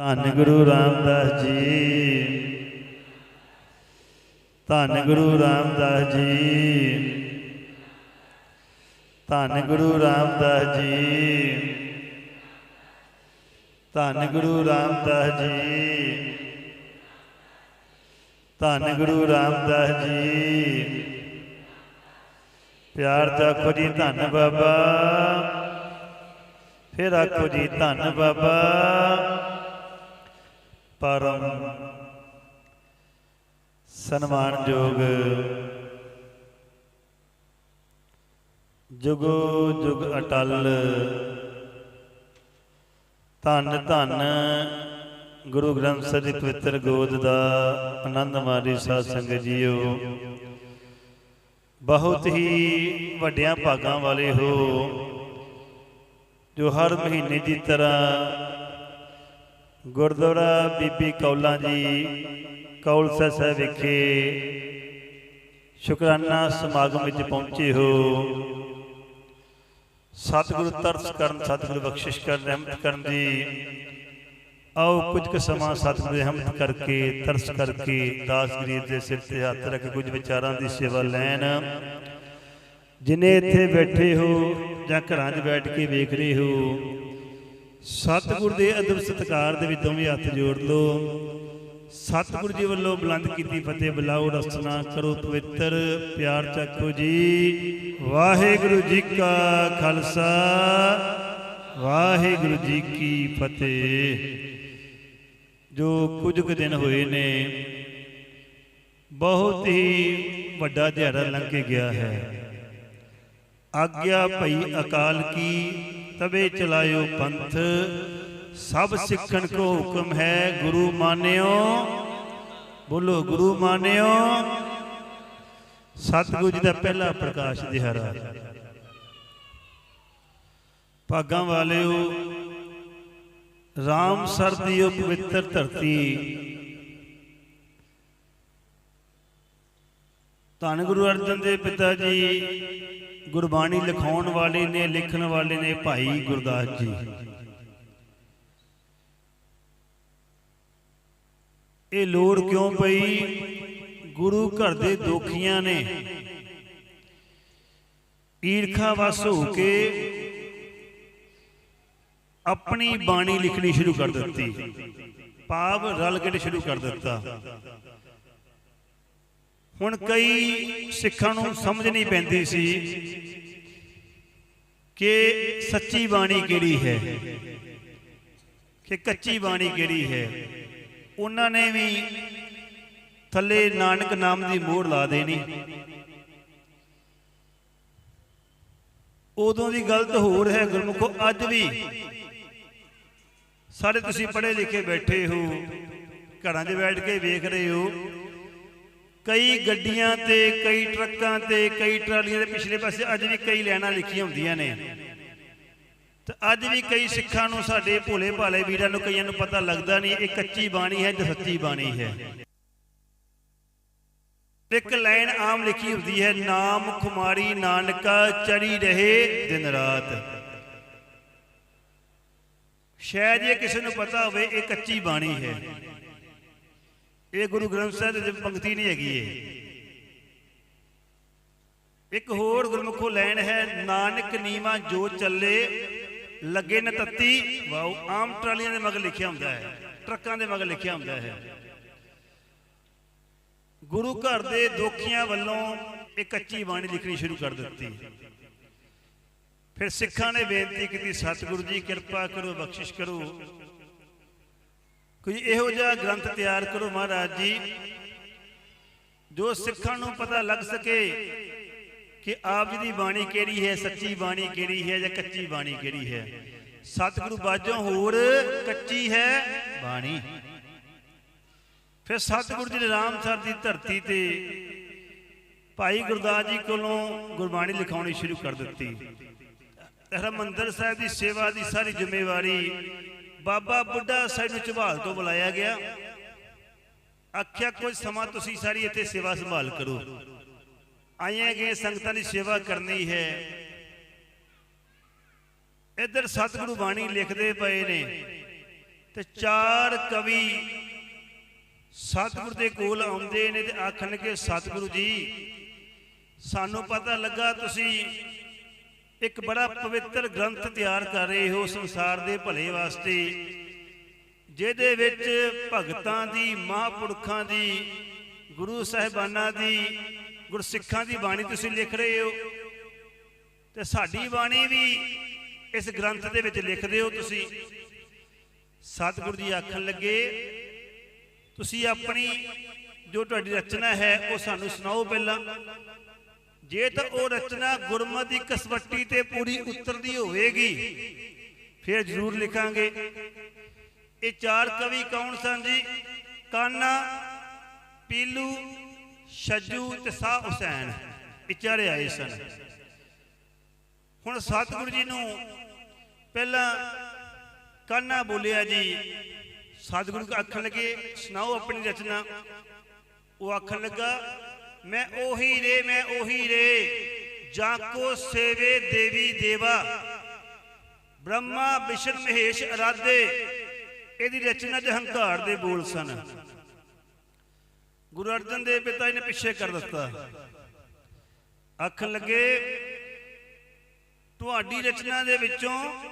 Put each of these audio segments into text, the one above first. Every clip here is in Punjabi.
ਧੰਨ ਗੁਰੂ ਰਾਮਦਾਸ ਜੀ। ਧੰਨ ਗੁਰੂ ਰਾਮਦਾਸ ਜੀ। ਧੰਨ ਗੁਰੂ ਰਾਮਦਾਸ ਜੀ। ਧੰਨ ਗੁਰੂ ਰਾਮਦਾਸ ਜੀ। ਧੰਨ ਗੁਰੂ ਰਾਮਦਾਸ ਜੀ। ਪਿਆਰ ਤਾਂ ਆਖੋ ਜੀ ਧੰਨ ਬਾਬਾ। ਫਿਰ ਆਖੋ ਜੀ ਧੰਨ ਬਾਬਾ। ਪਰਮ ਸਨਮਾਨਯੋਗ ਜੁਗੋ ਜੁਗ ਅਟਲ ਧੰਨ ਧੰਨ ਗੁਰੂ ਗ੍ਰੰਥ ਸਾਹਿਬ ਦੀ ਪਵਿੱਤਰ ਗੋਦ ਦਾ ਆਨੰਦ ਮਾਰੀ ਸਾਧ ਸੰਗਤ ਜੀਓ, ਬਹੁਤ ਹੀ ਵੱਡਿਆਂ ਭਾਗਾਂ ਵਾਲੇ ਹੋ ਜੋ ਹਰ ਮਹੀਨੇ ਦੀ ਤਰ੍ਹਾਂ ਗੁਰਦੁਆਰਾ ਬੀਬੀ ਕੌਲਾਂ ਜੀ ਕੌਲਸਾ ਸਾਹਿਬ ਵਿਖੇ ਸ਼ੁਕਰਾਨਾ ਸਮਾਗਮ ਵਿੱਚ ਪਹੁੰਚੇ ਹੋ। ਸਤਿਗੁਰੂ ਤਰਸ ਕਰਨ, ਸਤਿਗੁਰੂ ਬਖਸ਼ਿਸ਼ ਕਰਨ, ਰਹਿਮਤ ਕਰਨ ਦੀ ਆਓ ਕੁਝ ਕੁ ਸਮਾਂ ਸਤਿਗੁਰੂ ਦੀ ਰਹਿਮਤ ਕਰਕੇ, ਤਰਸ ਕਰਕੇ, ਦਾਸ ਗਰੀਬ ਦੇ ਸਿਰ ਤੇ ਹੱਥ ਰੱਖ ਕੁਝ ਵਿਚਾਰਾਂ ਦੀ ਸੇਵਾ ਲੈਣ। ਜਿਨੇ ਇੱਥੇ ਬੈਠੇ ਹੋ ਜਾਂ ਘਰਾਂ 'ਚ ਬੈਠ ਕੇ ਵੇਖ ਰਹੇ ਹੋ ਸਤਿਗੁਰ ਦੇ ਅਦਬ ਸਤਕਾਰ ਦੇ ਵਿੱਚ ਦੋਵੇਂ ਹੱਥ ਜੋੜ ਲਓ। ਸਤਿਗੁਰੂ ਜੀ ਵੱਲੋਂ ਬੁਲੰਦ ਕੀਤੀ ਫਤਿਹ ਬੁਲਾਓ, ਰਸਨਾ ਕਰੋ ਪਵਿੱਤਰ, ਪਿਆਰ ਚੱਕੋ ਜੀ। ਵਾਹਿਗੁਰੂ ਜੀ ਕਾ ਖਾਲਸਾ, ਵਾਹਿਗੁਰੂ ਜੀ ਕੀ ਫਤਿਹ। ਜੋ ਕੁਝ ਕੁ ਦਿਨ ਹੋਏ ਨੇ, ਬਹੁਤ ਹੀ ਵੱਡਾ ਦਿਹਾੜਾ ਲੰਘ ਕੇ ਗਿਆ ਹੈ। ਆਗਿਆ ਭਈ ਅਕਾਲ ਕੀ ਤਵੇ ਚਲਾਇਓ ਪੰਥ। ਸਭ ਸਿੱਖਣ ਕੋ ਹੁਕਮ ਹੈ, ਗੁਰੂ ਮਾਨਿਓ। ਬੋਲੋ, ਗੁਰੂ ਮਾਨਿਓ। ਸਤਿਗੁਰੂ ਜੀ ਦਾ ਪਹਿਲਾ ਪ੍ਰਕਾਸ਼ ਦਿਹਾੜਾ। ਭਾਗਾਂ ਵਾਲਿਓ, ਰਾਮ ਸਰ ਦੀ ਉਹ ਪਵਿੱਤਰ ਧਰਤੀ। ਧੰਨ ਗੁਰੂ ਅਰਜਨ ਦੇਵ ਪਿਤਾ ਜੀ ਗੁਰਬਾਣੀ ਲਿਖਾਉਣ ਵਾਲੇ ਨੇ, ਲਿਖਣ ਵਾਲੇ ਨੇ ਭਾਈ ਗੁਰਦਾਸ ਜੀ। ਇਹ ਲੋੜ ਕਿਉਂ ਪਈ? ਗੁਰੂ ਘਰ ਦੇ ਦੋਖੀਆਂ ਨੇ। ਈਰਖਾ ਵਸ ਹੋ ਕੇ ਆਪਣੀ ਬਾਣੀ ਲਿਖਣੀ ਸ਼ੁਰੂ ਕਰ ਦਿੱਤੀ। ਪਾਪ ਰਲ ਕੇ ਸ਼ੁਰੂ ਕਰ ਦਿੱਤਾ। ਹੁਣ ਕਈ ਸਿੱਖਾਂ ਨੂੰ ਸਮਝ ਨਹੀਂ ਪੈਂਦੀ ਸੀ ਕਿ ਸੱਚੀ ਬਾਣੀ ਕਿਹੜੀ ਹੈ, ਕਿ ਕੱਚੀ ਬਾਣੀ ਕਿਹੜੀ ਹੈ। ਉਹਨਾਂ ਨੇ ਵੀ ਥੱਲੇ ਨਾਨਕ ਨਾਮ ਦੀ ਮੋਹਰ ਲਾ ਦੇਣੀ। ਉਦੋਂ ਦੀ ਗਲਤ ਹੋਰ ਹੈ ਗੁਰਮੁਖੋ, ਅੱਜ ਵੀ। ਸਾਰੇ ਤੁਸੀਂ ਪੜ੍ਹੇ ਲਿਖੇ ਬੈਠੇ ਹੋ, ਘਰਾਂ 'ਚ ਬੈਠ ਕੇ ਵੇਖ ਰਹੇ ਹੋ ਕਈ ਗੱਡੀਆਂ ਤੇ, ਕਈ ਟਰੱਕਾਂ ਤੇ, ਕਈ ਟਰਾਲੀਆਂ ਦੇ ਪਿਛਲੇ ਪਾਸੇ ਅੱਜ ਵੀ ਕਈ ਲਾਈਨਾਂ ਲਿਖੀਆਂ ਹੁੰਦੀਆਂ ਨੇ। ਤੇ ਅੱਜ ਵੀ ਕਈ ਸਿੱਖਾਂ ਨੂੰ ਸਾਡੇ ਭੋਲੇ ਭਾਲੇ ਵੀਰਾਂ ਨੂੰ ਕਈਆਂ ਨੂੰ ਪਤਾ ਲੱਗਦਾ ਨਹੀਂ ਇਹ ਕੱਚੀ ਬਾਣੀ ਹੈ ਜਾਂ ਸੱਚੀ ਬਾਣੀ ਹੈ। ਇੱਕ ਲਾਈਨ ਆਮ ਲਿਖੀ ਹੁੰਦੀ ਹੈ, ਨਾਮ ਖੁਮਾਰੀ ਨਾਨਕਾ ਚੜੀ ਰਹੇ ਦਿਨ ਰਾਤ। ਸ਼ਾਇਦ ਇਹ ਕਿਸੇ ਨੂੰ ਪਤਾ ਹੋਵੇ ਇਹ ਕੱਚੀ ਬਾਣੀ ਹੈ। ਇਹ ਗੁਰੂ ਗ੍ਰੰਥ ਸਾਹਿਬ ਦੀ ਪੰਕਤੀ ਨਹੀਂ ਹੈਗੀ ਇਹ। ਇੱਕ ਹੋਰ ਗੁਰਮੁਖੋ ਲੈਣ ਹੈ, ਨਾਨਕ ਨੀਵਾ ਜੋ ਚੱਲੇ, ਲੱਗੇ ਨ ਤੱਤੀ। ਵਾਓ, ਆਮ ਟਰਾਲੀਆਂ ਦੇ ਮਗਰ ਲਿਖਿਆ ਹੁੰਦਾ ਹੈ, ਟਰੱਕਾਂ ਦੇ ਮਗਰ ਲਿਖਿਆ ਹੁੰਦਾ ਹੈ। ਗੁਰੂ ਘਰ ਦੇ ਦੋਖੀਆਂ ਵੱਲੋਂ ਇਹ ਕੱਚੀ ਬਾਣੀ ਲਿਖਣੀ ਸ਼ੁਰੂ ਕਰ ਦਿੱਤੀ। ਫਿਰ ਸਿੱਖਾਂ ਨੇ ਬੇਨਤੀ ਕੀਤੀ, ਸਤਿਗੁਰੂ ਜੀ, ਕਿਰਪਾ ਕਰੋ, ਬਖਸ਼ਿਸ਼ ਕਰੋ। ਕੋਈ ਇਹੋ ਜਿਹਾ ਗ੍ਰੰਥ ਤਿਆਰ ਕਰੋ ਮਹਾਰਾਜ ਜੀ, ਜੋ ਸਿੱਖਾਂ ਨੂੰ ਪਤਾ ਲੱਗ ਸਕੇ ਕਿ ਆਪ ਜੀ ਦੀ ਬਾਣੀ ਕਿਹੜੀ ਹੈ, ਸੱਚੀ ਬਾਣੀ ਕਿਹੜੀ ਹੈ ਜਾਂ ਕੱਚੀ ਬਾਣੀ ਕਿਹੜੀ ਹੈ। ਸਤਿਗੁਰੂ ਬਾਝੋਂ ਹੋਰ ਕੱਚੀ ਹੈ ਬਾਣੀ। ਫਿਰ ਸਤਿਗੁਰੂ ਜੀ ਨੇ ਰਾਮਸਰ ਦੀ ਧਰਤੀ ਤੇ ਭਾਈ ਗੁਰਦਾਸ ਜੀ ਕੋਲੋਂ ਗੁਰਬਾਣੀ ਲਿਖਾਉਣੀ ਸ਼ੁਰੂ ਕਰ ਦਿੱਤੀ। ਹਰਮੰਦਰ ਸਾਹਿਬ ਦੀ ਸੇਵਾ ਦੀ ਸਾਰੀ ਜ਼ਿੰਮੇਵਾਰੀ ਬਾਬਾ ਬੁੱਢਾ ਸਾਹਿਬ ਨੂੰ ਝਬਾਲ ਤੋਂ ਬੁਲਾਇਆ ਗਿਆ। ਆਖਿਆ, ਕੁਝ ਸਮਾਂ ਤੁਸੀਂ ਸਾਰੀ ਇੱਥੇ ਸੇਵਾ ਸੰਭਾਲ ਕਰੋ। ਆਈਆਂ ਗਏ ਸੰਗਤਾਂ ਦੀ ਸੇਵਾ ਕਰਨੀ ਹੈ। ਇੱਧਰ ਸਤਿਗੁਰੂ ਬਾਣੀ ਲਿਖਦੇ ਪਏ ਨੇ ਤੇ ਚਾਰ ਕਵੀ ਸਤਿਗੁਰ ਦੇ ਕੋਲ ਆਉਂਦੇ ਨੇ ਤੇ ਆਖਣਗੇ, ਸਤਿਗੁਰੂ ਜੀ, ਸਾਨੂੰ ਪਤਾ ਲੱਗਾ ਤੁਸੀਂ ਇੱਕ ਬੜਾ ਪਵਿੱਤਰ ਗ੍ਰੰਥ ਤਿਆਰ ਕਰ ਰਹੇ ਹੋ ਸੰਸਾਰ ਦੇ ਭਲੇ ਵਾਸਤੇ, ਜਿਹਦੇ ਵਿੱਚ ਭਗਤਾਂ ਦੀ, ਮਹਾਂਪੁਰਖਾਂ ਦੀ, ਗੁਰੂ ਸਾਹਿਬਾਨਾਂ ਦੀ, ਗੁਰਸਿੱਖਾਂ ਦੀ ਬਾਣੀ ਤੁਸੀਂ ਲਿਖ ਰਹੇ ਹੋ। ਤੇ ਸਾਡੀ ਬਾਣੀ ਵੀ ਇਸ ਗ੍ਰੰਥ ਦੇ ਵਿੱਚ ਲਿਖਦੇ ਹੋ ਤੁਸੀਂ। ਸਤਿਗੁਰੂ ਜੀ ਆਖਣ ਲੱਗੇ, ਤੁਸੀਂ ਆਪਣੀ ਜੋ ਤੁਹਾਡੀ ਰਚਨਾ ਹੈ, ਉਹ ਸਾਨੂੰ ਸੁਣਾਓ ਪਹਿਲਾਂ। ਜੇ ਤਾਂ ਉਹ ਰਚਨਾ ਗੁਰਮਤ ਦੀ ਕਸਵੱਟੀ ਤੇ ਪੂਰੀ ਉਤਰਦੀ ਹੋਵੇਗੀ, ਫਿਰ ਜ਼ਰੂਰ ਲਿਖਾਂਗੇ। ਇਹ ਚਾਰ ਕਵੀ ਕੌਣ ਸਨ ਜੀ? ਕਾਨਾ, ਪੀਲੂ, ਛੱਜੂ ਤੇ ਸਾਹ ਹੁਸੈਨ। ਇਹ ਚਾਰੇ ਆਏ ਸਨ। ਹੁਣ ਸਤਿਗੁਰੂ ਜੀ ਨੂੰ ਪਹਿਲਾਂ ਕਾਨਾ ਬੋਲਿਆ ਜੀ, ਸਤਿਗੁਰੂ ਆਖਣ ਲੱਗੇ, ਸੁਣਾਓ ਆਪਣੀ ਰਚਨਾ। ਉਹ ਆਖਣ ਲੱਗਾ ਮੈਂ ਉਹੀ ਰੇ, ਮੈਂ ਉਹੀ ਰੇ। ਜਾਂ ਕੋ ਸੇਵੇ ਦੇਵੀ ਦੇਵਾ। ਬ੍ਰਹਮਾ ਵਿਸ਼ਨ ਮਹੇਸ਼, ਅਰਾਧੇ। ਇਹਦੀ ਰਚਨਾ ਚ ਹੰਕਾਰ ਦੇ ਬੋਲ ਸਨ। ਗੁਰੂ ਅਰਜਨ ਦੇਵ ਪਿਤਾ ਇਹਨੇ ਪਿੱਛੇ ਕਰ ਦਿੱਤਾ। ਆਖਣ ਲੱਗੇ, ਤੁਹਾਡੀ ਰਚਨਾ ਦੇ ਵਿੱਚੋਂ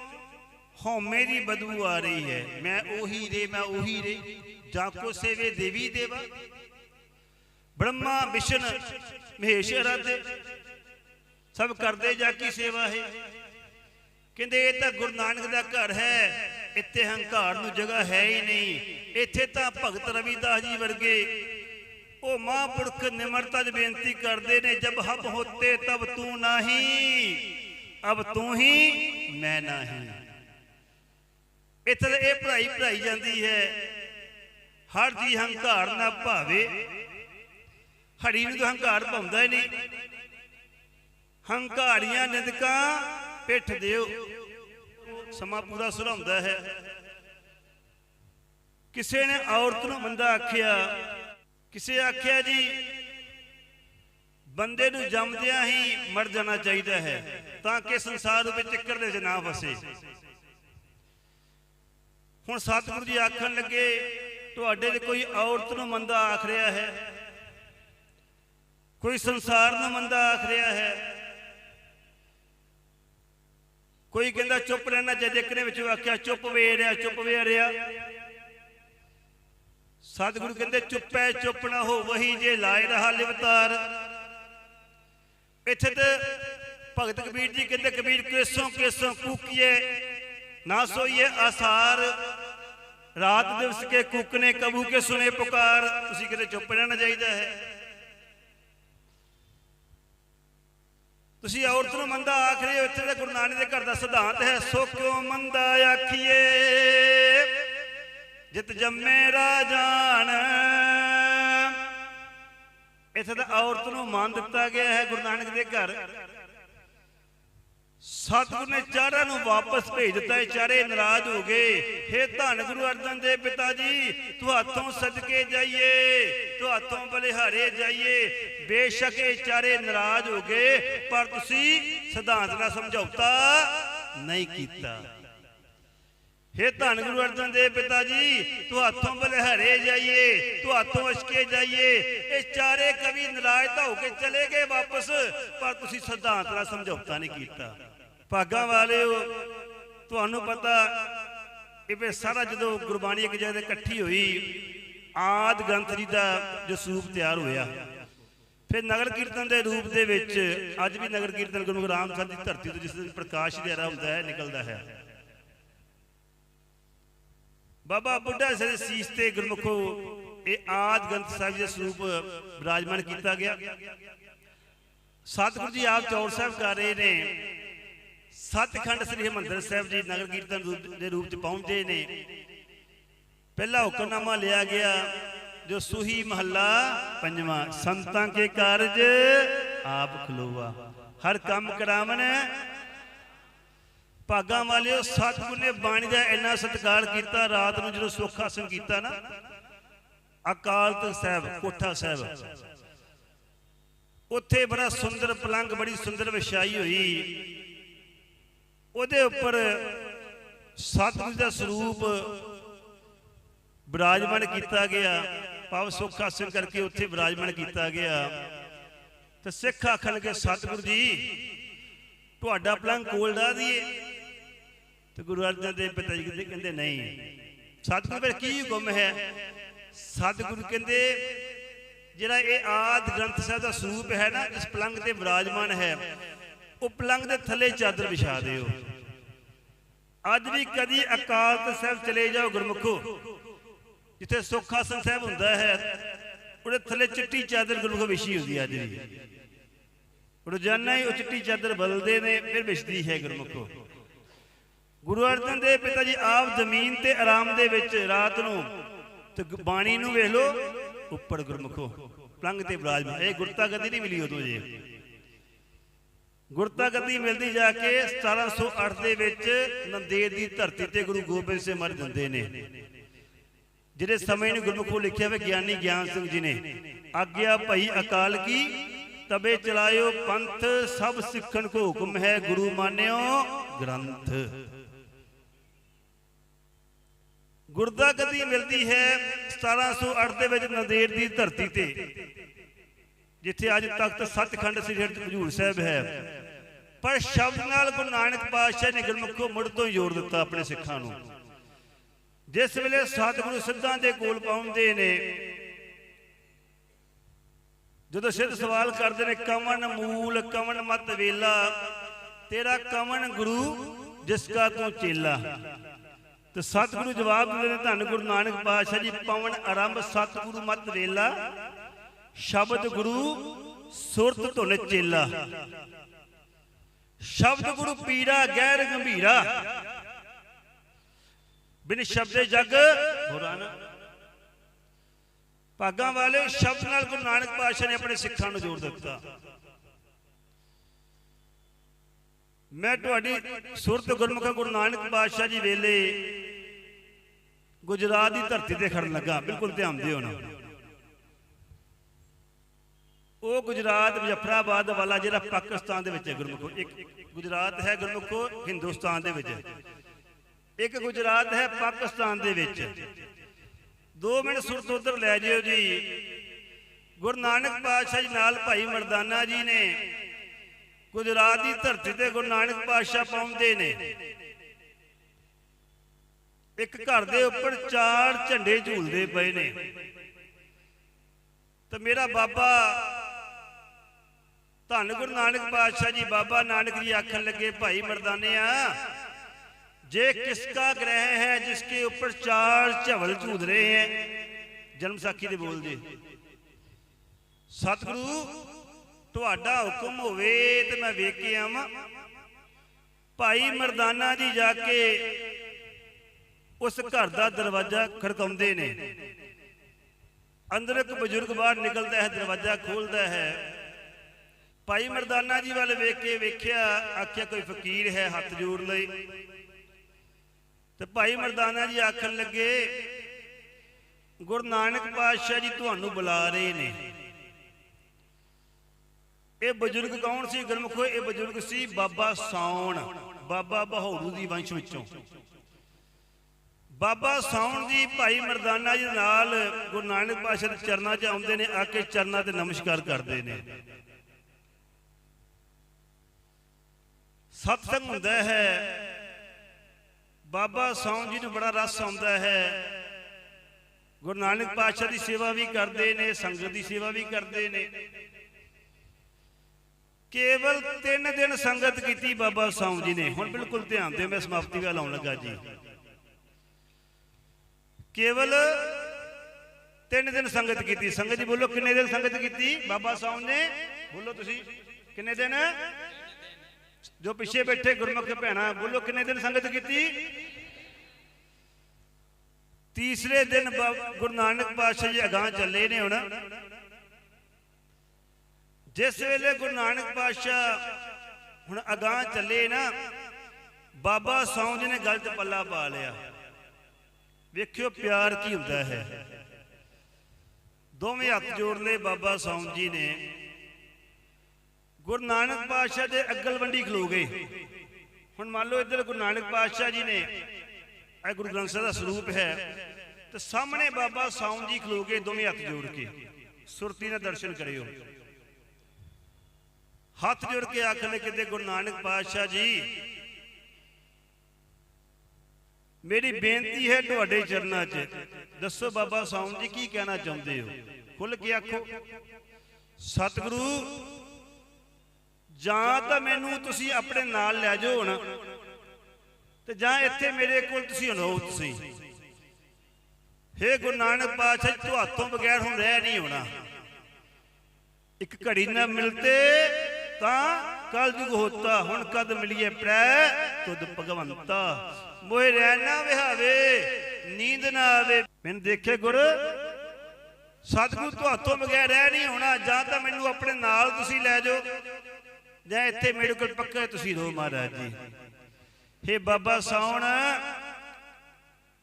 ਹਉਮੈ ਦੀ ਬਦਬੂ ਆ ਰਹੀ ਹੈ। ਮੈਂ ਉਹੀ ਰੇ, ਮੈਂ ਉਹੀ ਰੇ। ਜਾਂ ਕੋ ਸੇਵੇ ਦੇਵੀ ਦੇਵਾ। ਬ੍ਰਹਮਾ, ਵਿਸ਼ਨ ਮਹੇਸ਼ ਅਰਾਧੇ ਸਭ ਕਰਦੇ ਜਾ ਕੀ ਸੇਵਾ ਹੈ? ਕਹਿੰਦੇ, ਇਹ ਤਾਂ ਗੁਰੂ ਨਾਨਕ ਦਾ ਘਰ ਹੈ। ਇੱਥੇ ਹੰਕਾਰ ਨੂੰ ਜਗ੍ਹਾ ਹੈ ਹੀ ਨਹੀਂ। ਇੱਥੇ ਤਾਂ ਭਗਤ ਰਵਿਦਾਸ ਜੀ ਵਰਗੇ ਉਹ ਮਹਾਂਪੁਰਖ ਨਿਮਰਤਾ 'ਚ ਬੇਨਤੀ ਕਰਦੇ ਨੇ, ਜਬ ਹਬ ਹੋਤੇ, ਤਬ ਤੂੰ ਨਹੀਂ। ਅਬ ਤੂੰ ਹੀ ਮੈਂ ਨਹੀਂ। ਇੱਥੇ ਤਾਂ ਇਹ ਪੜਾਈ ਪੜਾਈ ਜਾਂਦੀ ਹੈ। ਹਰ ਜੀ ਹੰਕਾਰ ਨਾ ਭਾਵੇ ਹਰੀ ਨੂੰ ਤਾਂ ਹੰਕਾਰ ਪਾਉਂਦਾ ਹੀ ਨਹੀਂ। ਹੰਕਾਰੀਆਂ ਨਿੰਦਕਾਂ ਪਿੱਠ ਦਿਓ। ਸਮਾਂ ਪੂਰਾ ਸੁਰਾਉਂਦਾ ਹੈ। ਕਿਸੇ ਨੇ ਔਰਤ ਨੂੰ ਬੰਦਾ ਆਖਿਆ, ਕਿਸੇ ਆਖਿਆ ਜੀ, ਬੰਦੇ ਨੂੰ ਜੰਮਦਿਆਂ ਹੀ ਮਰ ਜਾਣਾ ਚਾਹੀਦਾ ਹੈ, ਤਾਂ ਕਿ ਸੰਸਾਰ ਵਿੱਚ ਚੱਕਰ ਦੇ ਵਿੱਚ ਨਾ ਫਸੇ ਹੁਣ ਸਤਿਗੁਰੂ ਜੀ ਆਖਣ ਲੱਗੇ, ਤੁਹਾਡੇ ਤੇ ਕੋਈ ਔਰਤ ਨੂੰ ਮੰਦਾ ਆਖ ਰਿਹਾ ਹੈ? ਕੋਈ ਸੰਸਾਰ ਨੂੰ ਮੰਦਾ ਆਖ ਰਿਹਾ ਹੈ। ਕੋਈ ਕਹਿੰਦਾ ਚੁੱਪ ਰਹਿਣਾ ਚਾਹੀਦਾ ਇੱਕ ਵਿੱਚ ਆਖਿਆ ਚੁੱਪ ਵੇ ਰਿਹਾ, ਚੁੱਪ ਵੇ ਰਿਹਾ। ਸਤਿਗੁਰੂ ਕਹਿੰਦੇ, ਚੁੱਪੈ ਚੁੱਪ ਨਾ ਹੋ, ਵਹੀ ਜੇ ਲਾਇ ਰਹਾ ਲਿਵਤਾਰ। ਇੱਥੇ ਤੇ ਭਗਤ ਕਬੀਰ ਜੀ ਕਹਿੰਦੇ, ਕਬੀਰ ਕੇਸੋਂ ਕੇਸੋਂ ਕੂਕੀਏ, ਨਾ ਸੋਈਏ ਆਸਾਰ। ਰਾਤ ਦਿਵਸ ਕੇ ਕੁੱਕਨੇ, ਕਬੂ ਕੇ ਸੁਨੇ ਪੁਕਾਰ। ਤੁਸੀਂ ਕਿਤੇ ਚੁੱਪ ਰਹਿਣਾ ਚਾਹੀਦਾ ਹੈ। ਤੁਸੀਂ ਔਰਤ ਨੂੰ ਮੰਦਾ ਆਖ ਰਹੇ ਹੋ, ਇੱਥੇ ਤਾਂ ਗੁਰੂ ਨਾਨਕ ਦੇ ਘਰ ਦਾ ਸਿਧਾਂਤ ਹੈ ਸੋ ਕਿਉ ਮੰਦਾ ਆਖੀਏ? ਜਿਤ ਜੰਮੇ ਰਾਜਾਨ। ਇੱਥੇ ਤਾਂ ਔਰਤ ਨੂੰ ਮਾਨ ਦਿੱਤਾ ਗਿਆ ਹੈ ਗੁਰੂ ਨਾਨਕ ਦੇ ਘਰ। ਸਤਿਗੁਰ ਨੇ ਚਾਰਾਂ ਨੂੰ ਵਾਪਸ ਭੇਜ ਦਿੱਤਾ ਚਾਰੇ ਨਾਰਾਜ਼ ਹੋ ਗਏ। ਹੇ ਧੰਨ ਗੁਰੂ ਅਰਜਨ ਦੇਵ ਪਿਤਾ ਜੀ ਤੁਹਾਥੋਂ ਸਦਕੇ ਜਾਈਏ ਤੁਹਾਥੋਂ ਬਲਿਹਾਰੇ ਜਾਈਏ। ਬੇਸ਼ੱਕ ਇਹ ਚਾਰੇ ਨਾਰਾਜ਼ ਹੋ ਗਏ, ਪਰ ਤੁਸੀਂ ਸਿਧਾਂਤ ਨਾਲ ਸਮਝੌਤਾ ਨਹੀਂ ਕੀਤਾ। ਹੇ ਧੰਨ ਗੁਰੂ ਅਰਜਨ ਦੇਵ ਪਿਤਾ ਜੀ ਤੁਹਾਥੋਂ ਬਲਿਹਾਰੇ ਜਾਈਏ ਤੁਹਾਥੋਂ ਅਸ਼ਕੇ ਜਾਈਏ, ਇਹ ਚਾਰੇ ਕਵੀ ਨਾਰਾਜ਼ ਤਾਂ ਹੋ ਕੇ ਚਲੇ ਗਏ ਵਾਪਸ, ਪਰ ਤੁਸੀਂ ਸਿਧਾਂਤ ਨਾਲ ਸਮਝੌਤਾ ਨਹੀਂ ਕੀਤਾ। ਭਾਗਾਂ ਵਾਲਿਓ, ਤੁਹਾਨੂੰ ਪਤਾ ਇਹ ਵੀ ਸਾਰਾ ਜਦੋਂ ਗੁਰਬਾਣੀ ਇੱਕ ਜਗ੍ਹਾ ਤੇ ਇਕੱਠੀ ਹੋਈ, ਆਦ ਗ੍ਰੰਥ ਜੀ ਦਾ ਜੋ ਸਰੂਪ ਤਿਆਰ ਹੋਇਆ ਫਿਰ ਨਗਰ ਕੀਰਤਨ ਦੇ ਰੂਪ ਦੇ ਵਿੱਚ ਅੱਜ ਵੀ ਨਗਰ ਕੀਰਤਨ ਗੁਰੂ ਗ੍ਰਾਮ ਸਾਹਿਬ ਦੀ ਧਰਤੀ ਤੋਂ ਜਿਸ ਦਿਨ ਪ੍ਰਕਾਸ਼ ਦਿਹਾੜਾ ਹੁੰਦਾ ਹੈ, ਨਿਕਲਦਾ ਹੈ। ਬਾਬਾ ਬੁੱਢਾ ਸਾਹਿਬ ਸੀਸ ਤੇ ਗੁਰਮੁਖੋ ਇਹ ਆਦ ਗ੍ਰੰਥ ਸਾਹਿਬ ਦੇ ਸਰੂਪ ਵਿਰਾਜਮਾਨ ਕੀਤਾ ਗਿਆ। ਸਤਿਗੁਰੂ ਜੀ ਆਪ ਚੌੜ ਸਾਹਿਬ ਕਰ ਰਹੇ ਨੇ। ਸਤਖੰਡ ਸ੍ਰੀ ਹਰਿਮੰਦਰ ਸਾਹਿਬ ਜੀ ਨਗਰ ਕੀਰਤਨ ਦੇ ਰੂਪ ਚ ਪਹੁੰਚੇ ਨੇ। ਪਹਿਲਾ ਹੁਕਮਨਾਮਾ ਲਿਆ ਗਿਆ। ਜੋ ਸੁਹੀ ਮਹੱਲਾ, ਪੰਜਵਾਂ, ਸੰਤਾਂ ਕੇ ਕਾਰਜ, ਆਪ ਖਲੋਵਾ ਹਰ ਕੰਮ ਕਰਾਵਨ ਭਾਗਾਂ ਵਾਲਿਓ, ਸਤਿਗੁਰ ਨੇ ਬਾਣੀ ਦਾ ਇੰਨਾ ਸਤਿਕਾਰ ਕੀਤਾ, ਰਾਤ ਨੂੰ ਜਦੋਂ ਸੁੱਖ ਆਸਣ ਕੀਤਾ ਨਾ, ਅਕਾਲ ਤਖਤ ਸਾਹਿਬ, ਕੋਠਾ ਸਾਹਿਬ। ਉੱਥੇ ਬੜਾ ਸੁੰਦਰ ਪਲੰਗ, ਬੜੀ ਸੁੰਦਰ ਵਿਛਾਈ ਹੋਈ। ਉਹਦੇ ਉੱਪਰ ਸਤਿਗੁਰ ਦਾ ਸਰੂਪ ਵਿਰਾਜਮਾਨ ਕੀਤਾ ਗਿਆ। ਭਾਵ ਸੁੱਖ ਆਸਣ ਕਰਕੇ ਉੱਥੇ ਵਿਰਾਜਮਾਨ ਕੀਤਾ ਗਿਆ। ਤੇ ਸਿੱਖ ਆਖਣ ਲੱਗੇ, ਸਤਿਗੁਰੂ ਜੀ, ਤੁਹਾਡਾ ਪਲੰਗ ਕੋਲ ਦਾ ਦੀਏ ਤੇ ਗੁਰੂ ਅਰਜਨ ਦੇਵ ਪਿਤਾ ਜੀ ਕਹਿੰਦੇ ਕਹਿੰਦੇ, ਨਹੀਂ। ਸਤਿਗੁਰੂ ਫਿਰ ਕੀ ਹੁਕਮ ਹੈ? ਸਤਿਗੁਰੂ ਕਹਿੰਦੇ, ਜਿਹੜਾ ਇਹ ਆਦ ਗ੍ਰੰਥ ਸਾਹਿਬ ਦਾ ਸਰੂਪ ਹੈ ਨਾ ਇਸ ਪਲੰਗ ਤੇ ਵਿਰਾਜਮਾਨ ਹੈ, ਉਹ ਪਲੰਗ ਦੇ ਥੱਲੇ ਚਾਦਰ ਵਿਛਾ ਦਿਓ। ਅੱਜ ਵੀ ਕਦੀ ਅਕਾਲ ਤਖਤ ਸਾਹਿਬ ਚਲੇ ਜਾਓ ਗੁਰਮੁਖੋ। ਜਿੱਥੇ ਸੁੱਖ ਆਸਣ ਸਾਹਿਬ ਹੁੰਦਾ ਹੈ, ਉਹਦੇ ਥੱਲੇ ਚਿੱਟੀ ਚਾਦਰ ਗੁਰਮੁਖੋ ਵਿਛੀ ਹੁੰਦੀ ਹੈ ਅੱਜ ਵੀ। ਰੋਜ਼ਾਨਾ ਹੀ ਉਹ ਚਿੱਟੀ ਚਾਦਰ ਬਦਲਦੇ ਨੇ, ਫਿਰ ਵਿਛਦੀ ਹੈ ਗੁਰਮੁਖੋ। ਗੁਰੂ ਅਰਜਨ ਦੇਵ ਪਿਤਾ ਜੀ ਆਪ ਜ਼ਮੀਨ ਤੇ ਆਰਾਮ ਦੇ ਵਿੱਚ ਰਾਤ ਨੂੰ ਤੇ ਬਾਣੀ ਨੂੰ ਵੇਖ ਲਓ, ਉੱਪਰ ਗੁਰਮੁਖੋ। ਪਲੰਗ ਤੇ ਵਿਰਾਜਮਾਨ ਇਹ ਗੁਰਤਾ ਗੱਦੀ ਨਹੀਂ ਮਿਲੀ ਉਦੋਂ ਜੇ। ਗੁਰਤਾ ਗੱਦੀ ਮਿਲਦੀ ਜਾ ਕੇ 1708 ਦੇ ਵਿੱਚ ਨੰਦੇੜ ਦੀ ਧਰਤੀ ਤੇ ਗੁਰੂ ਗੋਬਿੰਦ ਸਿੰਘ ਮਰ ਜਾਂਦੇ ਨੇ। ਜਿਹੜੇ ਸਮੇਂ ਨੂੰ ਗੁਰਮੁਖੋਂ ਲਿਖਿਆ ਹੋਇਆ ਗਿਆਨੀ ਗਿਆਨ ਸਿੰਘ ਜੀ ਨੇ। ਆਗਿਆ ਭਈ ਅਕਾਲ ਕੀ ਤਬੇ ਚਲਾਇਓ ਪੰਥ ਸਭ ਸਿੱਖਣ ਕੋ ਹੁਕਮ ਹੈ ਗੁਰੂ ਮਾਨਿਓ ਗ੍ਰੰਥ। ਗੁਰਦਾ ਗੱਦੀ ਮਿਲਦੀ ਹੈ 1708 ਦੇ ਵਿੱਚ ਨੰਦੇੜ ਦੀ ਧਰਤੀ ਤੇ ਜਿੱਥੇ ਅੱਜ ਤਖਤ ਸੱਚਖੰਡ ਸ੍ਰੀ ਹਜ਼ੂਰ ਸਾਹਿਬ ਹੈ। ਪਰ ਸ਼ਬਦ ਨਾਲ ਗੁਰੂ ਨਾਨਕ ਪਾਤਸ਼ਾਹ ਨੇ ਗੁਰਮੁਖੋਂ ਮੁੜ ਤੋਂ ਜ਼ੋਰ ਦਿੱਤਾ ਆਪਣੇ ਸਿੱਖਾਂ ਨੂੰ। ਜਿਸ ਵੇਲੇ ਸਤਿਗੁਰੂ ਸਿੱਧਾਂ ਦੇ ਕੋਲ ਪਹੁੰਚਦੇ ਨੇ, ਜਦੋਂ ਸਿੱਧ ਸਵਾਲ ਕਰਦੇ ਨੇ ਕਵਨ ਮੂਲ ਕਵਨ ਮਤ ਵੇਲਾ, ਤੇਰਾ ਕਵਨ ਗੁਰੂ ਜਿਸ ਕਾ ਤੂੰ ਚੇਲਾ? ਤੇ ਸਤਿਗੁਰੂ ਜਵਾਬ ਦਿੰਦੇ ਨੇ, ਧੰਨ ਗੁਰੂ ਨਾਨਕ ਪਾਤਸ਼ਾਹ ਜੀ, ਪਵਨ ਆਰੰਭ ਸਤਿਗੁਰੂ ਮਤ ਵੇਲਾ, ਸ਼ਬਦ ਗੁਰੂ ਸੁਰਤ ਧੁਨ ਚੇਲਾ ਸ਼ਬਦ ਗੁਰੂ ਪੀੜਾ ਗਹਿਰ ਗੰਭੀਰਾ ਬਿਨ ਸ਼ਬਦੇ ਜਗ। ਹੋਰਾਨਾ ਭਾਗਾਂ ਵਾਲੇ ਸ਼ਬਦ ਨਾਲ ਗੁਰੂ ਨਾਨਕ ਪਾਤਸ਼ਾਹ ਨੇ ਆਪਣੇ ਸਿੱਖਾਂ ਨੂੰ ਜੋੜ ਦਿੱਤਾ। ਮੈਂ ਤੁਹਾਡੀ ਸੁਰਤ ਗੁਰਮੁਖ ਗੁਰੂ ਨਾਨਕ ਪਾਤਸ਼ਾਹ ਜੀ ਵੇਲੇ ਗੁਜਰਾਤ ਦੀ ਧਰਤੀ ਤੇ ਖੜਨ ਲੱਗਾ। ਬਿਲਕੁਲ ਧਿਆਨ ਦਿਓ ਨਾ। ਉਹ ਗੁਜਰਾਤ ਮੁਜ਼ੱਫਰਾਬਾਦ ਵਾਲਾ ਜਿਹੜਾ ਪਾਕਿਸਤਾਨ ਦੇ ਵਿੱਚ ਹੈ ਗੁਰਮੁਖੋ। ਇੱਕ ਗੁਜਰਾਤ ਹੈ ਗੁਰਮੁਖੋ ਹਿੰਦੁਸਤਾਨ ਦੇ ਵਿੱਚ ਇੱਕ ਗੁਜਰਾਤ ਹੈ ਪਾਕਿਸਤਾਨ ਦੇ ਵਿੱਚ। 2 ਮਿੰਟ ਸੁਰਤ ਉਧਰ ਲੈ ਜਿਓ ਜੀ। ਗੁਰੂ ਨਾਨਕ ਪਾਤਸ਼ਾਹ ਜੀ ਨਾਲ ਭਾਈ ਮਰਦਾਨਾ ਜੀ ਨੇ ਗੁਜਰਾਤ ਦੀ ਧਰਤੀ ਤੇ ਗੁਰੂ ਨਾਨਕ ਪਾਤਸ਼ਾਹ ਪਹੁੰਚਦੇ ਨੇ। ਇੱਕ ਘਰ ਦੇ ਉੱਪਰ ਚਾਰ ਝੰਡੇ ਝੂਲਦੇ ਪਏ ਨੇ। ਤੇ ਮੇਰਾ ਬਾਬਾ ਧੰਨ ਗੁਰੂ ਨਾਨਕ ਪਾਤਸ਼ਾਹ ਜੀ, ਬਾਬਾ ਨਾਨਕ ਜੀ ਆਖਣ ਲੱਗੇ, ਭਾਈ ਮਰਦਾਨਿਆ ਜੇ ਕਿਸਕਾ ਗ੍ਰਹਿ ਹੈ ਜਿਸਕੇ ਉੱਪਰ ਚਾਰ ਝਵਲ ਝੂਦ ਰਹੇ ਹੈ, ਜਨਮ ਸਾਖੀ ਦੇ ਬੋਲ ਜੇ ਸਤਿਗੁਰੂ, ਤੁਹਾਡਾ ਹੁਕਮ ਹੋਵੇ ਤੇ ਮੈਂ ਵੇਖ ਕੇ ਆਵਾਂ। ਭਾਈ ਮਰਦਾਨਾ ਜੀ ਜਾ ਕੇ ਉਸ ਘਰ ਦਾ ਦਰਵਾਜ਼ਾ ਖੜਕਾਉਂਦੇ ਨੇ। ਅੰਦਰ ਇੱਕ ਬਜ਼ੁਰਗ ਬਾਹਰ ਨਿਕਲਦਾ ਹੈ, ਦਰਵਾਜ਼ਾ ਖੋਲਦਾ ਹੈ। ਭਾਈ ਮਰਦਾਨਾ ਜੀ ਵੱਲ ਵੇਖ ਕੇ ਵੇਖਿਆ, ਆਖਿਆ ਕੋਈ ਫਕੀਰ ਹੈ ਹੱਥ ਜੋੜ ਲਈ। ਤੇ ਭਾਈ ਮਰਦਾਨਾ ਜੀ ਆਖਣ ਲੱਗੇ, ਗੁਰੂ ਨਾਨਕ ਪਾਤਸ਼ਾਹ ਜੀ ਤੁਹਾਨੂੰ ਬੁਲਾ ਰਹੇ ਨੇ। ਇਹ ਬਜ਼ੁਰਗ ਕੌਣ ਸੀ? ਗੁਰਮੁਖੋ, ਇਹ ਬਜ਼ੁਰਗ ਸੀ ਬਾਬਾ ਸੌਣ ਬਾਬਾ ਬਹੌਰੂ ਦੀ ਵੰਸ਼ ਵਿੱਚੋਂ। ਬਾਬਾ ਸੌਣ ਜੀ, ਭਾਈ ਮਰਦਾਨਾ ਜੀ ਨਾਲ ਗੁਰੂ ਨਾਨਕ ਪਾਤਸ਼ਾਹ ਦੇ ਚਰਨਾਂ 'ਚ ਆਉਂਦੇ ਨੇ, ਆ ਕੇ ਚਰਨਾਂ ਤੇ ਨਮਸਕਾਰ ਕਰਦੇ ਨੇ। ਸਤਸੰਗ ਹੁੰਦਾ ਹੈ ਬਾਬਾ ਸੌਣ ਜੀ ਨੂੰ ਬੜਾ ਰਸ ਆਉਂਦਾ ਹੈ। ਗੁਰੂ ਨਾਨਕ ਪਾਤਸ਼ਾਹ ਦੀ ਸੇਵਾ ਵੀ ਕਰਦੇ ਨੇ, ਸੰਗਤ ਦੀ ਸੇਵਾ ਵੀ ਕਰਦੇ ਨੇ। ਕੇਵਲ 3 ਦਿਨ ਸੰਗਤ ਕੀਤੀ ਬਾਬਾ ਸੌਣ ਜੀ ਨੇ। ਹੁਣ ਬਿਲਕੁਲ ਧਿਆਨ ਦਿਓ, ਮੈਂ ਸਮਾਪਤੀ ਵੱਲ ਆਉਣ ਲੱਗਾ ਜੀ। ਕੇਵਲ 3 ਦਿਨ ਸੰਗਤ ਕੀਤੀ। ਸੰਗਤ ਜੀ, ਬੋਲੋ ਕਿੰਨੇ ਦਿਨ ਸੰਗਤ ਕੀਤੀ? ਬਾਬਾ ਸੌਣ ਨੇ? ਬੋਲੋ ਤੁਸੀਂ, ਕਿੰਨੇ ਦਿਨ? ਜੋ ਪਿੱਛੇ ਬੈਠੇ ਗੁਰਮੁਖ ਭੈਣਾ, ਬੋਲੋ ਕਿੰਨੇ ਦਿਨ ਸੰਗਤ ਕੀਤੀ? ਤੀਸਰੇ ਦਿਨ ਬਾ- ਗੁਰੂ ਨਾਨਕ ਪਾਤਸ਼ਾਹ ਜੀ ਅਗਾਹ ਚੱਲੇ ਨੇ ਹੁਣ। ਜਿਸ ਵੇਲੇ ਗੁਰੂ ਨਾਨਕ ਪਾਤਸ਼ਾਹ ਹੁਣ ਅਗਾਹ ਚੱਲੇ ਨਾ, ਬਾਬਾ ਸੌਂ ਜੀ ਨੇ ਗਲਤ ਪੱਲਾ ਪਾ ਲਿਆ। ਵੇਖਿਓ ਪਿਆਰ ਕੀ ਹੁੰਦਾ ਹੈ। ਦੋਵੇਂ ਹੱਥ ਜੋੜ ਲਏ ਬਾਬਾ ਸੌਂ ਜੀ ਨੇ। ਗੁਰੂ ਨਾਨਕ ਪਾਤਸ਼ਾਹ ਦੇ ਅੱਗਲ ਵੰਡੀ ਖਲੋ ਗਏ। ਹੁਣ ਮੰਨ ਲਓ ਇੱਧਰ ਗੁਰੂ ਨਾਨਕ ਪਾਤਸ਼ਾਹ ਜੀ ਨੇ ਇਹ ਗੁਰੂ ਗ੍ਰੰਥ ਸਾਹਿਬ ਦਾ ਸਰੂਪ ਹੈ ਤੇ ਸਾਹਮਣੇ ਬਾਬਾ ਸਾਊਂ ਜੀ ਖਲੋ ਕੇ ਦੋਵੇਂ ਹੱਥ ਜੋੜ ਕੇ। ਸੁਰਤੀ ਨਾਲ ਦਰਸ਼ਨ ਕਰਿਓ। ਹੱਥ ਜੋੜ ਕੇ ਆਖਣ ਕਿਤੇ ਗੁਰੂ ਨਾਨਕ ਪਾਤਸ਼ਾਹ ਜੀ, ਮੇਰੀ ਬੇਨਤੀ ਹੈ ਤੁਹਾਡੇ ਚਰਨਾਂ 'ਚ। ਦੱਸੋ ਬਾਬਾ ਸਾਊਂ ਜੀ ਕੀ ਕਹਿਣਾ ਚਾਹੁੰਦੇ ਹੋ? ਖੁੱਲ ਕੇ ਆਖੋ। ਸਤਿਗੁਰੂ ਜਾਂ ਤਾਂ ਮੈਨੂੰ ਤੁਸੀਂ ਆਪਣੇ ਨਾਲ ਲੈ ਜਾਓ ਹੁਣ। ਤੇ ਜਾਂ ਇੱਥੇ ਮੇਰੇ ਕੋਲ ਤੁਸੀਂ ਰਹੋ ਤੁਸੀਂ। ਹੇ ਗੁਰੂ ਨਾਨਕ ਪਾਤਸ਼ਾਹ ਜੀ, ਤੁਹਾਤੋਂ ਬਗੈਰ ਹੁਣ ਰਹਿ ਨਹੀਂ ਹੋਣਾ ਇੱਕ ਘੜੀ ਨਾ ਮਿਲਤੇ ਤਾਂ ਕਲ ਜੁਗ ਹੋਤਾ ਹੁਣ ਕਦ ਮਿਲੀਏ ਪ੍ਰੈ ਤੁਧ ਭਗਵੰਤਾ। ਮੋਹਿ ਰਹਿ ਨਾ ਵਿਹਾਵੇ ਨੀਂਦ ਨਾ ਆਵੇ। ਮੈਨੂੰ ਦੇਖੇ ਗੁਰ ਸਤਿਗੁਰੂ ਤੁਹਾਤੋਂ ਬਗੈਰ ਰਹਿ ਨਹੀਂ ਹੋਣਾ ਜਾਂ ਤਾਂ ਮੈਨੂੰ ਆਪਣੇ ਨਾਲ ਤੁਸੀਂ ਲੈ ਜਾਓ। ਜਾਂ ਇੱਥੇ ਮੇਰੇ ਕੋਲ ਪੱਕਾ ਤੁਸੀਂ ਰਹੋ ਮਹਾਰਾਜ ਜੀ। ਹੇ ਬਾਬਾ ਸਾਉਣ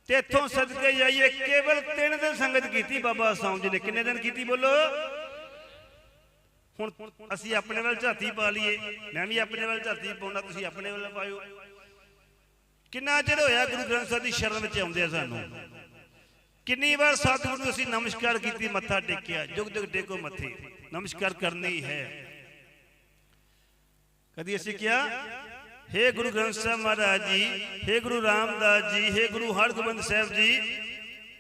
ਤੇਥੋਂ ਸਦਕੇ ਜਾਈਏ, ਕੇਵਲ ਤਿੰਨ ਦਿਨ ਸੰਗਤ ਕੀਤੀ ਬਾਬਾ ਸਾਉਂ ਜੀ ਨੇ। ਕਿੰਨੇ ਦਿਨ ਕੀਤੀ ਬੋਲੋ? ਹੁਣ ਅਸੀਂ ਆਪਣੇ ਵੱਲ ਝਾਤੀ ਪਾ ਲਈਏ। ਮੈਂ ਵੀ ਆਪਣੇ ਵੱਲ ਝਾਤੀ ਪਾਉਣਾ, ਤੁਸੀਂ ਆਪਣੇ ਵੱਲ ਪਾਇਓ। ਕਿੰਨਾ ਚਿਰ ਹੋਇਆ ਗੁਰੂ ਗ੍ਰੰਥ ਸਾਹਿਬ ਦੀ ਸ਼ਰਨ ਵਿੱਚ ਆਉਂਦੇ ਆ ਸਾਨੂੰ? ਕਿੰਨੀ ਵਾਰ ਸਤਿਗੁਰੂ ਨੂੰ ਅਸੀਂ ਨਮਸਕਾਰ ਕੀਤੀ, ਮੱਥਾ ਟੇਕਿਆ ਜੁਗ ਜੁਗ ਟੇਕੋ ਮੱਥੇ। ਨਮਸਕਾਰ ਕਰਨੀ ਹੈ। ਕਦੀ ਅਸੀਂ ਕਿਹਾ हे ਗੁਰੂ ਗ੍ਰੰਥ ਸਾਹਿਬ ਮਹਾਰਾਜ ਜੀ हे ਗੁਰੂ ਰਾਮਦਾਸ ਜੀ हे ਗੁਰੂ ਹਰਗੋਬਿੰਦ ਸਾਹਿਬ ਜੀ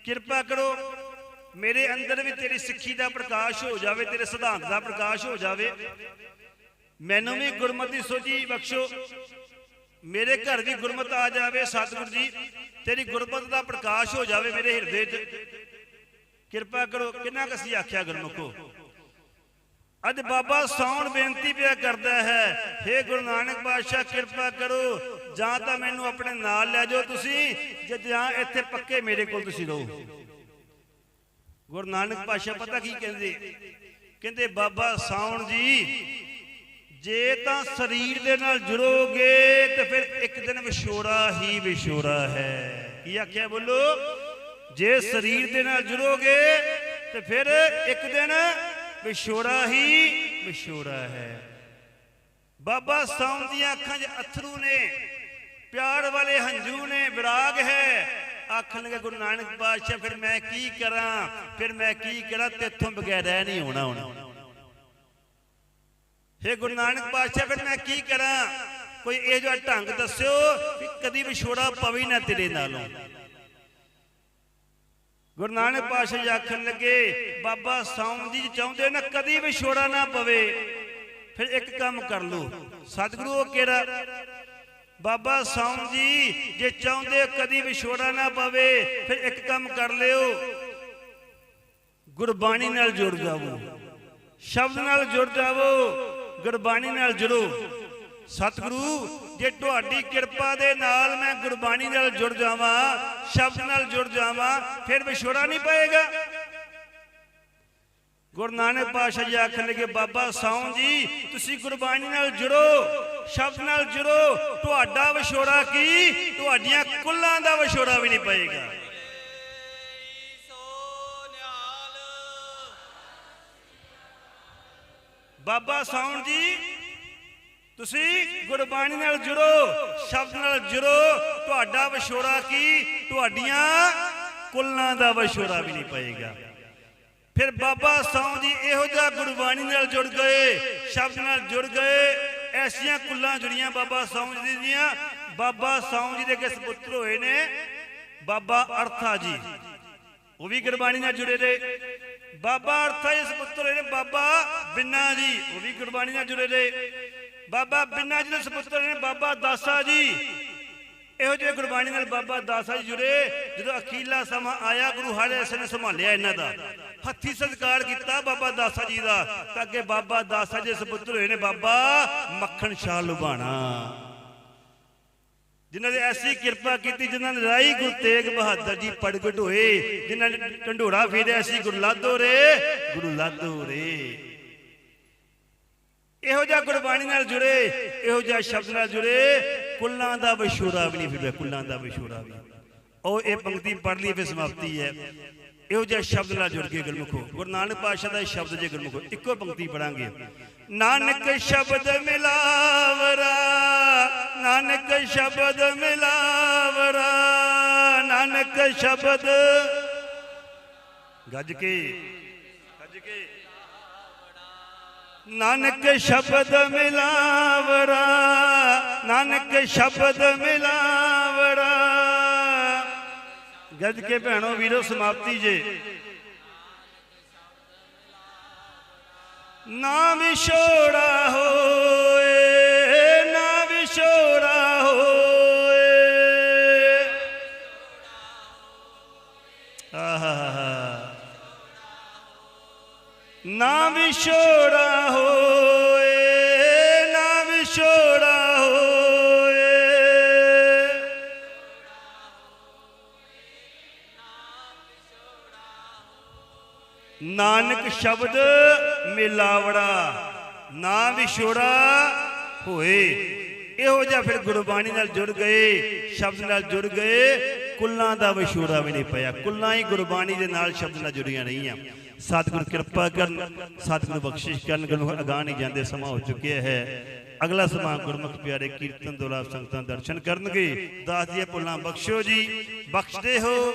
ਕਿਰਪਾ ਕਰੋ ਮੇਰੇ ਅੰਦਰ ਵੀ ਤੇਰੀ ਸਿੱਖੀ ਦਾ ਪ੍ਰਕਾਸ਼ ਹੋ ਜਾਵੇ ਤੇਰੇ ਸਿਧਾਂਤ ਦਾ ਪ੍ਰਕਾਸ਼ ਹੋ ਜਾਵੇ ਮੈਨੂੰ ਵੀ ਗੁਰਮਤਿ ਸੋਝੀ ਬਖਸ਼ੋ ਮੇਰੇ ਘਰ ਵੀ ਗੁਰਮਤ ਆ ਜਾਵੇ ਸਤਿਗੁਰੂ ਜੀ ਤੇਰੀ ਗੁਰਮਤ ਦਾ ਪ੍ਰਕਾਸ਼ ਹੋ ਜਾਵੇ ਮੇਰੇ ਹਿਰਦੇ 'ਚ ਕਿਰਪਾ ਕਰੋ ਕਿੰਨਾ ਕੁ ਅਸੀਂ ਆਖਿਆ ਗੁਰਮੁਖੋ ਅੱਜ ਬਾਬਾ ਸੌਣ ਬੇਨਤੀ ਪਿਆ ਕਰਦਾ ਹੈ। हे ਗੁਰੂ ਨਾਨਕ ਪਾਤਸ਼ਾਹ, ਕਿਰਪਾ ਕਰੋ। ਜਾਂ ਤਾਂ ਮੈਨੂੰ ਆਪਣੇ ਨਾਲ ਲੈ ਜਾਓ ਤੁਸੀਂ, ਜੇ ਜਾਂ ਇੱਥੇ ਪੱਕੇ ਮੇਰੇ ਕੋਲ ਤੁਸੀਂ ਰਹੋ। ਗੁਰੂ ਨਾਨਕ ਪਾਤਸ਼ਾਹ ਪਤਾ ਕੀ ਕਹਿੰਦੇ? ਕਹਿੰਦੇ, ਬਾਬਾ ਸਾਉਣ ਜੀ, ਜੇ ਤਾਂ ਸਰੀਰ ਦੇ ਨਾਲ ਜੁੜੋਗੇ, ਤੇ ਫਿਰ ਇੱਕ ਦਿਨ ਵਿਛੋੜਾ ਹੀ ਵਿਛੋੜਾ ਹੈ। ਕੀ ਆਖਿਆ ਬੋਲੋ? ਜੇ ਸਰੀਰ ਦੇ ਨਾਲ ਜੁੜੋਗੇ, ਤੇ ਫਿਰ ਇੱਕ ਦਿਨ ਵਿਛੋੜਾ ਹੀ ਵਿਛੋੜਾ ਹੈ। ਬਾਬਾ ਸਾਉਂ ਦੀਆਂ ਅੱਖਾਂ 'ਚ ਅਥਰੂ ਨੇ, ਪਿਆਰ ਵਾਲੇ ਹੰਝੂ ਨੇ, ਵਿਰਾਗ ਹੈ। ਆਖਣਗੇ ਗੁਰੂ ਨਾਨਕ ਪਾਤਸ਼ਾਹ, ਫਿਰ ਮੈਂ ਕੀ ਕਰਾਂ? ਫਿਰ ਮੈਂ ਕੀ ਕਰਾਂ? ਤੇਥੋਂ ਬਗੈਰ ਰਹਿ ਨਹੀਂ ਹੋਣਾ ਹੁਣ। ਹੇ ਗੁਰੂ ਨਾਨਕ ਪਾਤਸ਼ਾਹ, ਫਿਰ ਮੈਂ ਕੀ ਕਰਾਂ? ਕੋਈ ਇਹ ਜਿਹਾ ਢੰਗ ਦੱਸਿਓ ਕਿ ਕਦੀ ਵਿਛੋੜਾ ਪਵੇ ਨਾ ਤੇਰੇ ਨਾਲੋਂ। ਗੁਰੂ ਨਾਨਕ ਪਾਤਸ਼ਾਹ ਜੀ ਆਖਣ ਲੱਗੇ, ਬਾਬਾ ਸੌਂ ਜੀ ਚਾਹੁੰਦੇ ਨਾ, ਕਦੀ ਵਿਛੋੜਾ ਨਾ ਪਵੇ, ਫਿਰ ਇੱਕ ਕੰਮ ਕਰ ਲਓ। ਸਤਿਗੁਰੂ ਉਹ ਕਿਹੜਾ? ਬਾਬਾ ਸੌਂ ਜੀ ਜੇ ਚਾਹੁੰਦੇ ਹੋ ਕਦੀ ਵਿਛੋੜਾ ਨਾ ਪਵੇ, ਫਿਰ ਇੱਕ ਕੰਮ ਕਰ ਲਿਓ। ਗੁਰਬਾਣੀ ਨਾਲ ਜੁੜ ਜਾਵੋ। ਸ਼ਬਦ ਨਾਲ ਜੁੜ ਜਾਵੋ। ਗੁਰਬਾਣੀ ਨਾਲ ਜੁੜੋ। ਸਤਿਗੁਰੂ, ਜੇ ਤੁਹਾਡੀ ਕਿਰਪਾ ਦੇ ਨਾਲ ਮੈਂ ਗੁਰਬਾਣੀ ਨਾਲ ਜੁੜ ਜਾਵਾਂ, ਸ਼ਬਦ ਨਾਲ ਜੁੜ ਜਾਵਾਂ, ਫਿਰ ਵਿਛੋੜਾ ਨਹੀਂ ਪਏਗਾ। ਗੁਰੂ ਨਾਨਕ ਪਾਤਸ਼ਾਹ ਜੀ ਆਖਣ ਲੱਗੇ, ਬਾਬਾ ਸਾਉਂ ਜੀ, ਤੁਸੀਂ ਗੁਰਬਾਣੀ ਨਾਲ ਜੁੜੋ, ਸ਼ਬਦ ਨਾਲ ਜੁੜੋ। ਤੁਹਾਡਾ ਵਿਛੋੜਾ ਕੀ? ਤੁਹਾਡੀਆਂ ਕੁੱਲਾਂ ਦਾ ਵਿਛੋੜਾ ਵੀ ਨਹੀਂ ਪਏਗਾ। ਬਾਬਾ ਸਾਉਣ ਜੀ ਤੁਸੀਂ ਗੁਰਬਾਣੀ ਨਾਲ ਜੁੜੋ, ਸ਼ਬਦ ਨਾਲ ਜੁੜੋ। ਤੁਹਾਡਾ ਵਿਛੋੜਾ ਕੀ? ਤੁਹਾਡੀਆਂ ਕੁੱਲਾਂ ਦਾ ਵਿਛੋੜਾ ਵੀ ਨਹੀਂ ਪਏਗਾ। ਫਿਰ ਬਾਬਾ ਸਾਉਂ ਜੀ ਇਹੋ ਜਿਹਾ ਗੁਰਬਾਣੀ ਨਾਲ ਜੁੜ ਗਏ, ਸ਼ਬਦ ਨਾਲ ਜੁੜ ਗਏ। ਐਸੀਆਂ ਕੁੱਲਾਂ ਜੁੜੀਆਂ ਬਾਬਾ ਸਾਉਂ ਜੀ ਦੀਆਂ। ਬਾਬਾ ਸਾਉਂ ਜੀ ਦੇ ਕੇ ਸੁਪੁੱਤਰ ਹੋਏ ਨੇ? ਬਾਬਾ ਅਰਥਾ ਜੀ। ਉਹ ਵੀ ਗੁਰਬਾਣੀ ਨਾਲ ਜੁੜੇ ਰਹੇ ਬਾਬਾ ਅਰਥਾ ਜੀ ਸੁਪੁੱਤਰ ਹੋਏ ਨੇ, ਬਾਬਾ ਬਿੰਨਾ ਜੀ। ਉਹ ਵੀ ਗੁਰਬਾਣੀ ਨਾਲ ਜੁੜੇ ਰਹੇ ਬਾਬਾ ਬਿੰਨਾ ਜੀ ਦੇ ਸੁਪੁੱਤਰ ਨੇ ਬਾਬਾ ਦਾਸਾ ਜੀ। ਇਹੋ ਜਿਹੇ ਗੁਰਬਾਣੀ ਨਾਲ ਬਾਬਾ ਦਾਸਾ ਜੀ ਜੁੜੇ, ਜਦੋਂ ਅਖੀਲਾ ਸਮਾਂ ਆਇਆ, ਗੁਰੂ ਹਰਿ ਨੇ ਸੰਭਾਲਿਆ ਇਹਨਾਂ ਦਾ। ਹੱਥੀ ਸਤਿਕਾਰ ਕੀਤਾ ਬਾਬਾ ਦਾਸਾ ਜੀ ਦਾ, ਤਾਂ ਅੱਗੇ ਬਾਬਾ ਦਾਸਾ ਜੀ ਦੇ ਸੁਪੁੱਤਰ ਹੋਏ ਨੇ ਬਾਬਾ ਮੱਖਣ ਸ਼ਾਹ ਲੁਬਾਣਾ ਜਿਨ੍ਹਾਂ ਨੇ ਐਸੀ ਕਿਰਪਾ ਕੀਤੀ, ਜਿਨ੍ਹਾਂ ਨੇ ਰਾਈ ਗੁਰੂ ਤੇਗ ਬਹਾਦਰ ਜੀ ਪ੍ਰਗਟ ਹੋਏ, ਜਿਨ੍ਹਾਂ ਨੇ ਢੰਡੋਰਾ ਫੇਰਿਆ ਸੀ ਗੁਰੂ ਲਾਦੋ ਰੇ ਗੁਰੂ ਲਾਦੋ ਰੇ। ਇਹੋ ਜਿਹਾ ਗੁਰਬਾਣੀ ਨਾਲ ਜੁੜੇ, ਇਹੋ ਜਿਹਾ ਸ਼ਬਦ ਨਾਲ ਜੁੜੇ, ਕੁੱਲਾਂ ਦਾ ਵਿਛੋੜਾ ਵੀ ਨਹੀਂ ਫਿਰ ਕੁੱਲਾਂ ਦਾ ਵਿਛੋੜਾ ਵੀ। ਉਹ ਇਹ ਪੰਕਤੀ ਪੜ੍ਹ ਲਈ ਫਿਰ ਸਮਾਪਤੀ ਹੈ। ਇਹੋ ਜਿਹਾ ਸ਼ਬਦ ਨਾਲ ਜੁੜ ਕੇ ਗੁਰਮੁਖੋ, ਗੁਰੂ ਨਾਨਕ ਪਾਤਸ਼ਾਹ ਦਾ ਸ਼ਬਦ ਜੇ ਗੁਰਮੁਖੋ, ਇੱਕੋ ਪੰਕਤੀ ਪੜਾਂਗੇ ਨਾਨਕ ਸ਼ਬਦ ਮਿਲਾਵਰਾ, ਨਾਨਕ ਸ਼ਬਦ ਮਿਲਾਵਰਾ, ਨਾਨਕ ਸ਼ਬਦ। ਗੱਜ ਕੇ। ਨਾਨਕ ਸ਼ਬਦ ਮਿਲਾਵੜਾ ਨਾਨਕ ਸ਼ਬਦ ਮਿਲਾਵੜਾ ਗੱਜ ਕੇ ਭੈਣੋ ਵੀਰੋ, ਸਮਾਪਤੀ ਜੇ। ਨਾ ਵਿਛੋੜਾ ਹੋਏ, ਨਾ ਵਿਛੋੜਾ ਹੋਏ। ਆਹਾ ਨਾ ਵਿਛੋੜਾ ਨਾਨਕ ਸ਼ਬਦ ਮਿਲਾਵੜਾ, ਨਾ ਵਿਛੋੜਾ ਹੋਏ। ਇਹੋ ਜਿਹਾ ਫਿਰ ਗੁਰਬਾਣੀ ਨਾਲ ਜੁੜ ਗਏ, ਸ਼ਬਦ ਨਾਲ ਜੁੜ ਗਏ, ਕੁੱਲਾਂ ਦਾ ਵਿਛੋੜਾ ਵੀ ਨਹੀਂ ਪਿਆ। ਕੁੱਲਾਂ ਹੀ ਗੁਰਬਾਣੀ ਦੇ ਨਾਲ ਸ਼ਬਦ ਨਾਲ ਜੁੜੀਆਂ ਰਹੀਆਂ। ਸਤਿਗੁਰ ਕਿਰਪਾ ਕਰਨ, ਸਤਿਗੁਰ ਬਖਸ਼ਿਸ਼ ਕਰਨ, ਗੁਰੂ ਅਗਾਹ ਨਹੀਂ ਜਾਂਦੇ, ਸਮਾਂ ਹੋ ਚੁੱਕਿਆ ਹੈ। ਅਗਲਾ ਸਮਾਂ ਗੁਰਮੁਖ ਪਿਆਰੇ ਕੀਰਤਨ ਦੁਲਾਭ ਸੰਗਤਾਂ ਦਰਸ਼ਨ ਕਰਨਗੇ। ਦਾਸ ਜੀ ਪੁੱਲਾਂ ਬਖਸ਼ੋ ਜੀ। ਬਖਸ਼ਦੇ ਹੋ।